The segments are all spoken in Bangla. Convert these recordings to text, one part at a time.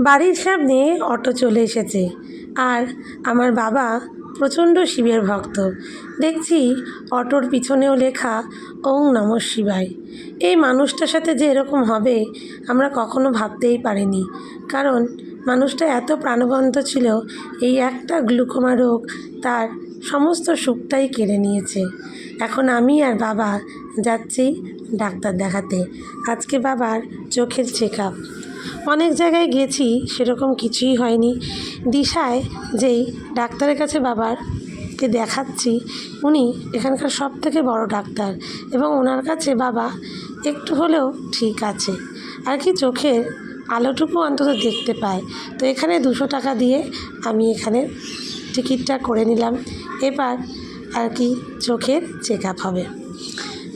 বাড়ির সামনে অটো চলে এসেছে আর আমার বাবা প্রচণ্ড শিবের ভক্ত। দেখছি অটোর পিছনেও লেখা ওং নমঃ শিবায়। এই মানুষটার সাথে যে এরকম হবে আমরা কখনো ভাবতেই পারিনি। কারণ মানুষটা এত প্রাণবন্ত ছিল, এই একটা গ্লুকোমা রোগ তার সমস্ত সুখটাই কেড়ে নিয়েছে। এখন আমি আর বাবা যাচ্ছি ডাক্তার দেখাতে। আজকে বাবার চোখের চেক আপ অনেক জায়গায় গেছি, সেরকম কিছুই হয়নি। দিশায় যেই ডাক্তারের কাছে বাবার কে দেখাচ্ছি, উনি এখানকার সব থেকে বড় ডাক্তার এবং ওনার কাছে বাবা একটু হলেও ঠিক আছে। আর কি চোখের আলোটুকু অন্তত দেখতে পায়। তো এখানে দুশো টাকা দিয়ে আমি এখানে টিকিটটা করে নিলাম। এবার আর কি চোখের চেক আপ হবে।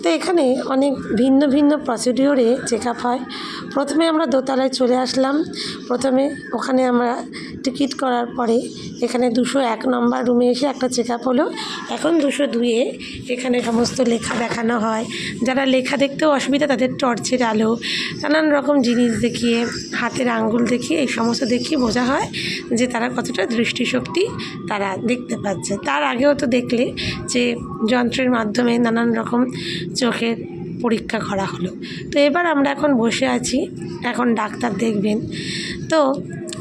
তো এখানে অনেক ভিন্ন ভিন্ন প্রসিডিওরে চেক আপ হয়। প্রথমে আমরা দোতলায় চলে আসলাম। প্রথমে ওখানে আমরা টিকিট করার পরে এখানে দুশো এক নম্বর রুমে এসে একটা চেক আপ হলো। এখন দুশো দুয়ে এখানে সমস্ত লেখা দেখানো হয়। যারা লেখা দেখতেও অসুবিধা, তাদের টর্চের আলো, নানান রকম জিনিস দেখিয়ে, হাতের আঙ্গুল দেখিয়ে, এই সমস্ত দেখিয়ে বোঝা হয় যে তারা কতটা দৃষ্টিশক্তি তারা দেখতে পাচ্ছে। তার আগেও তো দেখলে যে যন্ত্রের মাধ্যমে নানান রকম চোখের পরীক্ষা করা হলো। তো এবার আমরা এখন বসে আছি, এখন ডাক্তার দেখবেন। তো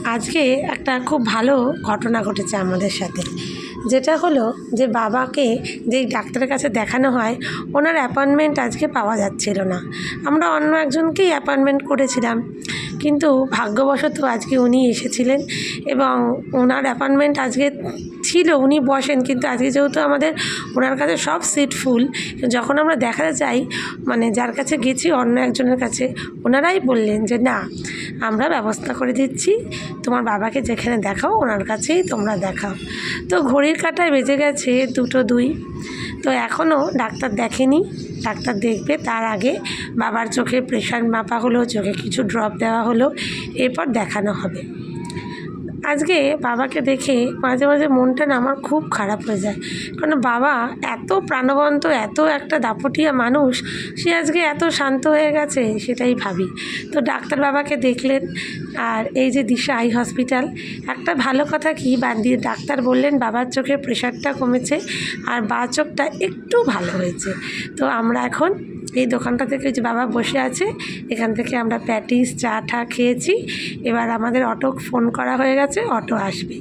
আজকে একটা খুব ভালো ঘটনা ঘটেছে আমাদের সাথে। যেটা হলো যে বাবাকে যেই ডাক্তারের কাছে দেখানো হয়, ওনার অ্যাপয়েন্টমেন্ট আজকে পাওয়া যাচ্ছিল না। আমরা অন্য একজনকেই অ্যাপয়েন্টমেন্ট করেছিলাম। কিন্তু ভাগ্যবশত আজকে উনি এসেছিলেন এবং ওনার অ্যাপয়েন্টমেন্ট আজকে ছিল, উনি বসেন। কিন্তু আজকে যেহেতু আমাদের ওনার কাছে সব সিট ফুল যখন আমরা দেখাতে চাই মানে যার কাছে গেছি অন্য একজনের কাছে, ওনারাই বললেন যে না আমরা ব্যবস্থা করে দিচ্ছি। তোমার বাবাকে যেখানে দেখাও, ওনার কাছেই তোমরা দেখাও। তো ঘড়ির কাঁটায় বেজে গেছে দুটো দুই। তো এখনও ডাক্তার দেখেনি। ডাক্তার দেখবে, তার আগে বাবার চোখে প্রেশার মাপা হলো, চোখে কিছু ড্রপ দেওয়া হলো, এরপর দেখানো হবে। আজকে বাবাকে দেখে মাঝে মাঝে মনটা না আমার খুব খারাপ হয়ে যায়। কারণ বাবা এত প্রাণবন্ত, এত একটা দাপটিয়া মানুষ, সে আজকে এত শান্ত হয়ে গেছে সেটাই ভাবি। তো ডাক্তার বাবাকে দেখলেন আর এই যে দিশা আই হসপিটাল, একটা ভালো কথা কি দিয়ে ডাক্তার বললেন বাবার চোখের প্রেশারটা কমেছে আর বা চোখটা একটু ভালো হয়েছে। তো আমরা এখন এই দোকানটা থেকে যে বাবা বসে আছে, এখান থেকে আমরা প্যাটিস, চা ঠা খেয়েছি। এবার আমাদের অটো ফোন করা হয়ে গেছে, অটো আসবে।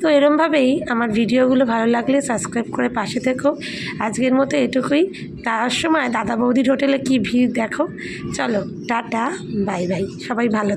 তো এরমভাবেই আমার ভিডিওগুলো ভালো লাগলে সাবস্ক্রাইব করে পাশে থেকো। আজকের মতো এটুকুই। তার সময় দাদা বৌদির হোটেলে কি ভিড় দেখো। চলো, টাটা, বাই বাই। সবাই ভালো